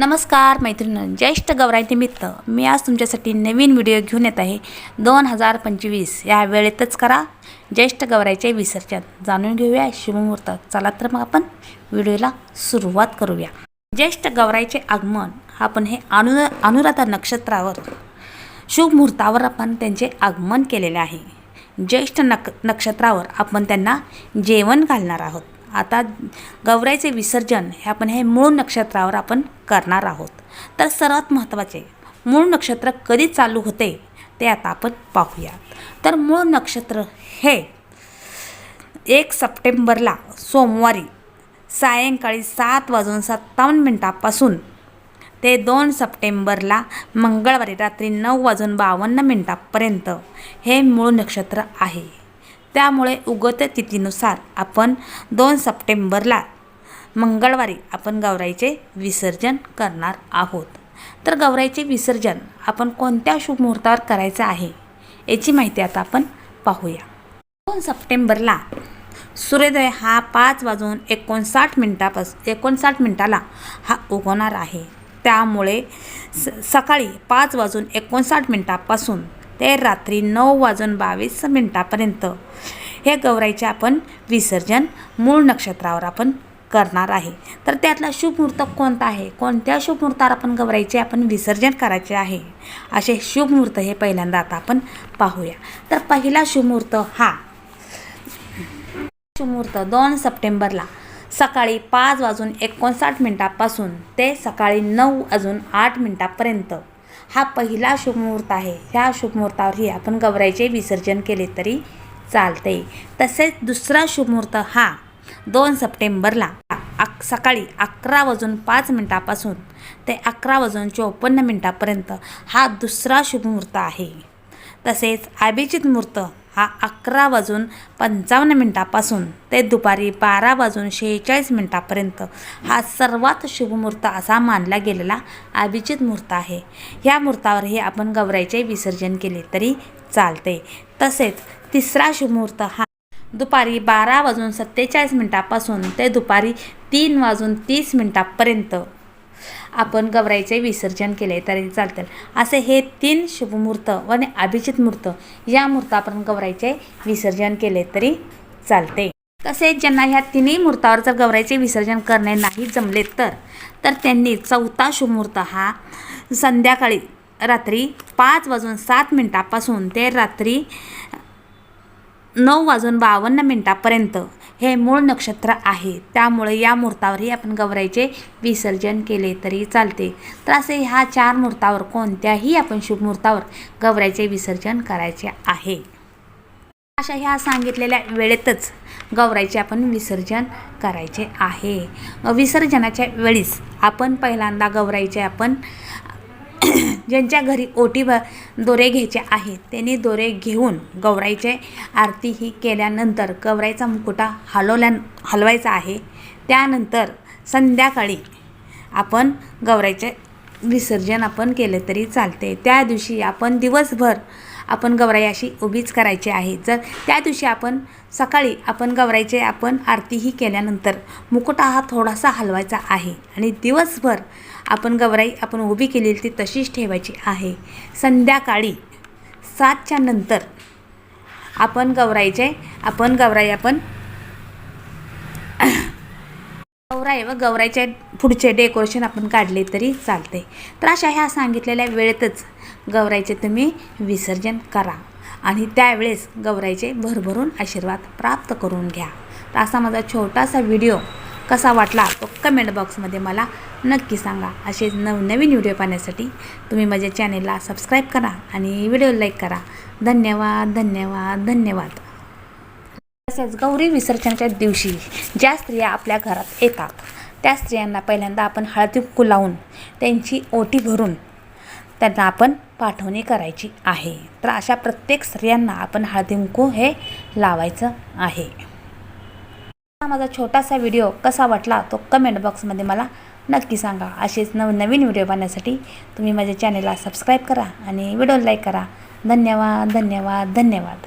नमस्कार मैत्रिणी ज्येष्ठ गौराईनिमित्त मी आज तुमच्यासाठी नवीन व्हिडिओ घेऊन येत आहे. दोन हजार पंचवीस या वेळेतच करा. ज्येष्ठ गौराईचे विसर्जन जाणून घेऊया. शुभमुहूर्त. चला तर मग आपण व्हिडिओला सुरुवात करूया. ज्येष्ठ गौराईचे आगमन आपण हे अनु अनुराधा नक्षत्रावर शुभ मुहूर्तावर आपण त्यांचे आगमन केलेले आहे. ज्येष्ठ नक नक्षत्रावर आपण त्यांना जेवण घालणार आहोत. आता गौराईचे विसर्जन हे आपण हे मूळ नक्षत्रावर आपण करणार आहोत. तर सर्वात महत्त्वाचे मूळ नक्षत्र कधी चालू होते ते आता आपण पाहूया. तर मूळ नक्षत्र हे एक सप्टेंबरला सोमवारी सायंकाळी सात वाजून सत्तावन्न मिनटापासून ते दोन सप्टेंबरला मंगळवारी रात्री नऊ वाजून बावन्न मिनटापर्यंत हे मूळ नक्षत्र आहे. त्यामुळे उगत तिथीनुसार आपण दोन सप्टेंबरला मंगळवारी आपण गौराईचे विसर्जन करणार आहोत. तर गौराईचे विसर्जन आपण कोणत्या शुभ मुहूर्तावर करायचं आहे याची माहिती आता आपण पाहूया. दोन सप्टेंबरला सूर्योदय हा पाच वाजून एकोणसाठ मिनटापास एकोणसाठ मिनटाला हा उगवणार आहे. त्यामुळे स सकाळी पाच वाजून एकोणसाठ मिनटापासून ते रात्री नऊ वाजून बावीस मिनटापर्यंत. हे गौराईचे आपण विसर्जन मूळ नक्षत्रावर आपण करणार आहे. तर त्यातला शुभ मुहूर्त कोणता आहे? कोणत्या शुभ मुहूर्तावर आपण गौराईचे आपण विसर्जन करायचे आहे? असे शुभ मुहूर्त हे पहिल्यांदा आता आपण पाहूया. तर पहिला शुभ मुहूर्त हा. शुभ मुहूर्त दोन सप्टेंबरला. सकाळी पाच वाजून एकोणसाठ मिनटापासून ते सकाळी नऊ वाजून आठ मिनटापर्यंत. हा पहिला शुभमुहूर्त आहे. ह्या शुभमुहूर्तावरही आपण गौराईचे विसर्जन केले तरी चालते. तसेच दुसरा शुभमुहूर्त हा दोन सप्टेंबरला अक सकाळी अकरा वाजून पाच मिनटापासून ते अकरा वाजून चोपन्न मिनटापर्यंत हा दुसरा शुभमुहूर्त आहे. तसेच अभिजित मुहूर्त हा अकरा वाजून पंचावन्न मिनटापासून ते दुपारी बारा वाजून शेहेचाळीस मिनटापर्यंत हा सर्वात शुभमुहूर्त असा मानला गेलेला अभिजित मुहूर्त आहे. ह्या मुहूर्तावरही आपण गौराईचे विसर्जन केले तरी चालते. तसेच तिसरा शुभमुहूर्त हा दुपारी बारा वाजून सत्तेचाळीस मिनटापासून ते दुपारी तीन वाजून तीस मिनटापर्यंत आपण गौराईचे विसर्जन केले तरी चालतील असे हे तीन शुभमुहूर्त व अभिजित मुहूर्त या मुहूर्त आपण गौराईचे विसर्जन केले तरी चालते तसेच ज्यांना ह्या तिन्ही मुहूर्तावर जर गौराईचे विसर्जन करणे नाही जमले तर तर त्यांनी चौथा शुभमुहूर्त हा संध्याकाळी रात्री पाच वाजून सात मिनटापासून ते रात्री नऊ वाजून बावन्न मिनटापर्यंत हे मूळ नक्षत्र आहे. त्यामुळे या मुहूर्तावरही आपण गौराईचे विसर्जन केले तरी चालते. तर असे ह्या चार मुहूर्तावर कोणत्याही आपण शुभ मुहूर्तावर गौराईचे विसर्जन करायचे आहे. अशा ह्या सांगितलेल्या वेळेतच गौराईचे आपण विसर्जन करायचे आहे. विसर्जनाच्या वेळीस आपण पहिल्यांदा गौराईचे आपण ज्यांच्या घरी ओटी भ दोरे घ्यायचे आहेत त्यांनी दोरे घेऊन गौराईचे आरती ही केल्यानंतर गौराईचा मुकुटा हलवल्या हलवायचा आहे. त्यानंतर संध्याकाळी आपण गौराईचे विसर्जन आपण केले तरी चालते. त्या दिवशी आपण दिवसभर आपण गौराई अशी उभीच करायची आहे. जर त्या दिवशी आपण सकाळी आपण गौराईचे आपण आरतीही केल्यानंतर मुकुटा हा थोडासा हलवायचा आहे आणि दिवसभर आपण गौराई आपण उभी केलेली ती तशीच ठेवायची आहे. संध्याकाळी सातच्या नंतर आपण गवरायचे आपण गौराई आपण गौराई व गौराईचे पुढचे डेकोरेशन आपण काढले तरी चालते तर अशा ह्या सांगितलेल्या वेळेतच गौराईचे तुम्ही विसर्जन करा आणि त्यावेळेस गौराईचे भरभरून आशीर्वाद प्राप्त करून घ्या. तर असा माझा छोटासा व्हिडिओ कसा वाटला तो कमेंट बॉक्समध्ये मला नक्की सांगा. असेच नवनवीन व्हिडिओ पाहण्यासाठी तुम्ही माझ्या चॅनेलला सबस्क्राईब करा आणि व्हिडिओ लाईक करा. धन्यवाद धन्यवाद धन्यवाद. तसेच गौरी विसर्जनाच्या दिवशी ज्या स्त्रिया आपल्या घरात येतात त्या स्त्रियांना पहिल्यांदा आपण हळदी कुंकू लावून त्यांची ओटी भरून त्यांना आपण पाठवणी करायची आहे. तर अशा प्रत्येक स्त्रियांना आपण हळदी कुंकू हे लावायचं आहे. माझा छोटासा व्हिडिओ कसा वाटला तो कमेंट बॉक्समध्ये मला नक्की सांगा. असेच नवनवीन व्हिडिओ पाहण्यासाठी तुम्ही माझ्या चॅनेलला सबस्क्राईब करा आणि व्हिडिओ लाईक करा. धन्यवाद धन्यवाद धन्यवाद.